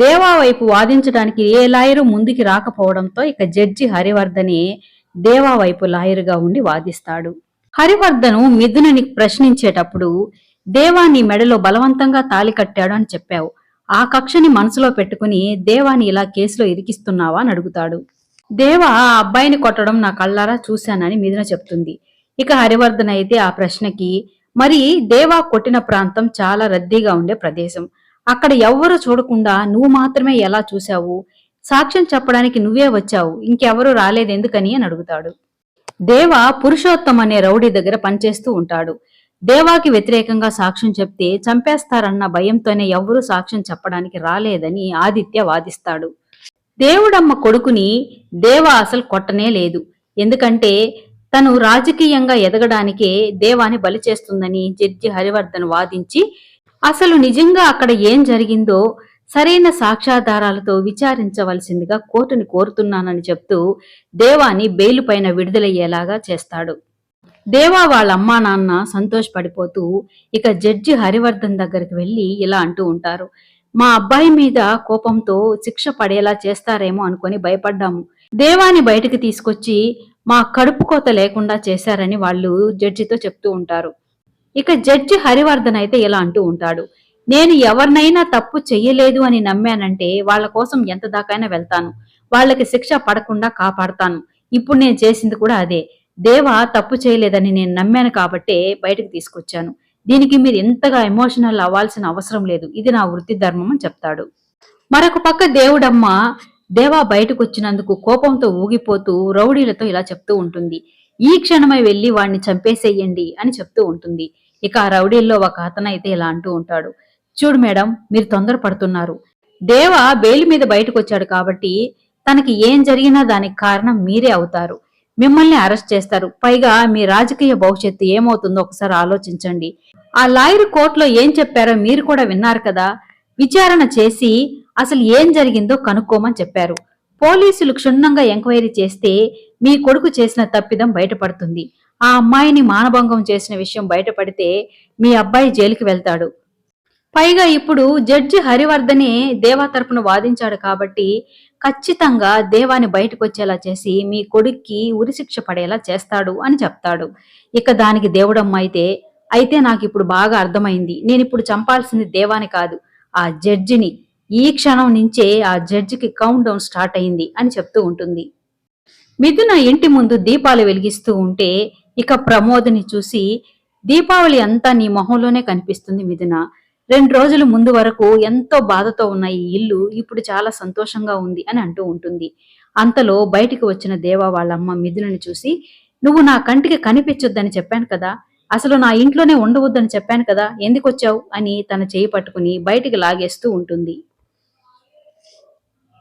దేవా వైపు వాదించడానికి ఏ లాయరు ముందుకి రాకపోవడంతో ఇక జడ్జి హరివర్ధనే దేవా వైపు లాయరుగా ఉండి వాదిస్తాడు. హరివర్ధను మిథునని ప్రశ్నించేటప్పుడు దేవాని మెడలో బలవంతంగా తాలి కట్టాడు అని చెప్పావు. ఆ కక్షని మనసులో పెట్టుకుని దేవాని ఇలా కేసులో ఇరికిస్తున్నావా అని అడుగుతాడు. దేవ ఆ అబ్బాయిని కొట్టడం నా కళ్ళారా చూశానని మిథున చెప్తుంది. ఇక హరివర్ధన్ అయితే ఆ ప్రశ్నకి మరి దేవా కొట్టిన ప్రాంతం చాలా రద్దీగా ఉండే ప్రదేశం. అక్కడ ఎవ్వరూ చూడకుండా నువ్వు మాత్రమే ఎలా చూశావు? సాక్ష్యం చెప్పడానికి నువ్వే వచ్చావు. ఇంకెవరూ రాలేదు ఎందుకని అని అడుగుతాడు. దేవ పురుషోత్తం అనే రౌడీ దగ్గర పనిచేస్తూ ఉంటాడు. దేవాకి వ్యతిరేకంగా సాక్ష్యం చెప్తే చంపేస్తారన్న భయంతోనే ఎవ్వరూ సాక్ష్యం చెప్పడానికి రాలేదని ఆదిత్య వాదిస్తాడు. దేవుడమ్మ కొడుకుని దేవ అసలు కొట్టనే లేదు. ఎందుకంటే తను రాజకీయంగా ఎదగడానికే దేవాని బలి చేస్తుందని జడ్జి హరివర్ధన్ వాదించి అసలు నిజంగా అక్కడ ఏం జరిగిందో సరైన సాక్ష్యాధారాలతో విచారించవలసిందిగా కోర్టుని కోరుతున్నానని చెప్తూ దేవాని బెయిలు పైన విడుదలయ్యేలాగా చేస్తాడు. దేవా వాళ్ళ అమ్మా నాన్న సంతోషపడిపోతూ ఇక జడ్జి హరివర్ధన్ దగ్గరికి వెళ్ళి ఇలా అంటూ ఉంటారు. మా అబ్బాయి మీద కోపంతో శిక్ష పడేలా చేస్తారేమో అనుకొని భయపడ్డాము. దేవాని బయటికి తీసుకొచ్చి మా కడుపు కోత లేకుండా చేశారని వాళ్ళు జడ్జితో చెప్తూ ఉంటారు. ఇక జడ్జి హరివర్ధన్ అయితే ఇలా అంటూ ఉంటాడు. నేను ఎవరినైనా తప్పు చెయ్యలేదు అని నమ్మానంటే వాళ్ళ కోసం ఎంత దాకైనా వెళ్తాను. వాళ్ళకి శిక్ష పడకుండా కాపాడతాను. ఇప్పుడు నేను చేసింది కూడా అదే. దేవ తప్పు చేయలేదని నేను నమ్మాను కాబట్టే బయటకు తీసుకొచ్చాను. దీనికి మీరు ఎంతగా ఎమోషనల్ అవ్వాల్సిన అవసరం లేదు. ఇది నా వృత్తి ధర్మం అని చెప్తాడు. మరొక పక్క దేవుడమ్మ దేవా బయటకు వచ్చినందుకు కోపంతో ఊగిపోతూ రౌడీలతో ఇలా చెప్తూ ఉంటుంది. ఈ క్షణమై వెళ్ళి వాడిని చంపేసేయండి అని చెప్తూ ఉంటుంది. ఇక ఆ రౌడీల్లో ఒక అతను అయితే ఇలా అంటూ ఉంటాడు. చూడు మేడం మీరు తొందరపడుతున్నారు. దేవ బెయిల్ మీద బయటకు వచ్చాడు కాబట్టి తనకి ఏం జరిగినా దానికి కారణం మీరే అవుతారు. మిమ్మల్ని అరెస్ట్ చేస్తారు. పైగా మీ రాజకీయ భవిష్యత్తు ఏమవుతుందో ఒకసారి ఆలోచించండి. ఆ లాయర్ కోర్టులో ఏం చెప్పారో మీరు కూడా విన్నారు కదా. విచారణ చేసి అసలు ఏం జరిగిందో కనుక్కోమని చెప్పారు. పోలీసులు క్షుణ్ణంగా ఎంక్వైరీ చేస్తే మీ కొడుకు చేసిన తప్పిదం బయటపడుతుంది. ఆ అమ్మాయిని మానభంగం చేసిన విషయం బయటపడితే మీ అబ్బాయి జైలుకి వెళ్తాడు. పైగా ఇప్పుడు జడ్జి హరివర్ధనే దేవా తరపున వాదించాడు కాబట్టి ఖచ్చితంగా దేవాని బయటకొచ్చేలా చేసి మీ కొడుక్కి ఉరిశిక్ష పడేలా చేస్తాడు అని చెప్తాడు. ఇక దానికి దేవుడమ్మ అయితే అయితే నాకు ఇప్పుడు బాగా అర్థమైంది. నేను ఇప్పుడు చంపాల్సింది దేవాని కాదు ఆ జడ్జిని. ఈ క్షణం నుంచే ఆ జడ్జికి కౌంట్ డౌన్ స్టార్ట్ అయింది అని చెప్తూ ఉంటుంది. మిథున ఇంటి ముందు దీపాలు వెలిగిస్తూ ఉంటే ఇక ప్రమోద్ని చూసి దీపావళి అంతా నీ మొహంలోనే కనిపిస్తుంది మిథున. రెండు రోజుల ముందు వరకు ఎంతో బాధతో ఉన్న ఈ ఇల్లు ఇప్పుడు చాలా సంతోషంగా ఉంది అని అంటూ ఉంటుంది. అంతలో బయటికి వచ్చిన దేవా వాళ్ళమ్మ మిథునని చూసి నువ్వు నా కంటికి కనిపించొద్దని చెప్పాను కదా. అసలు నా ఇంట్లోనే ఉండవద్దని చెప్పాను కదా. ఎందుకు వచ్చావు అని తన చేయి పట్టుకుని బయటికి లాగేస్తూ ఉంటుంది.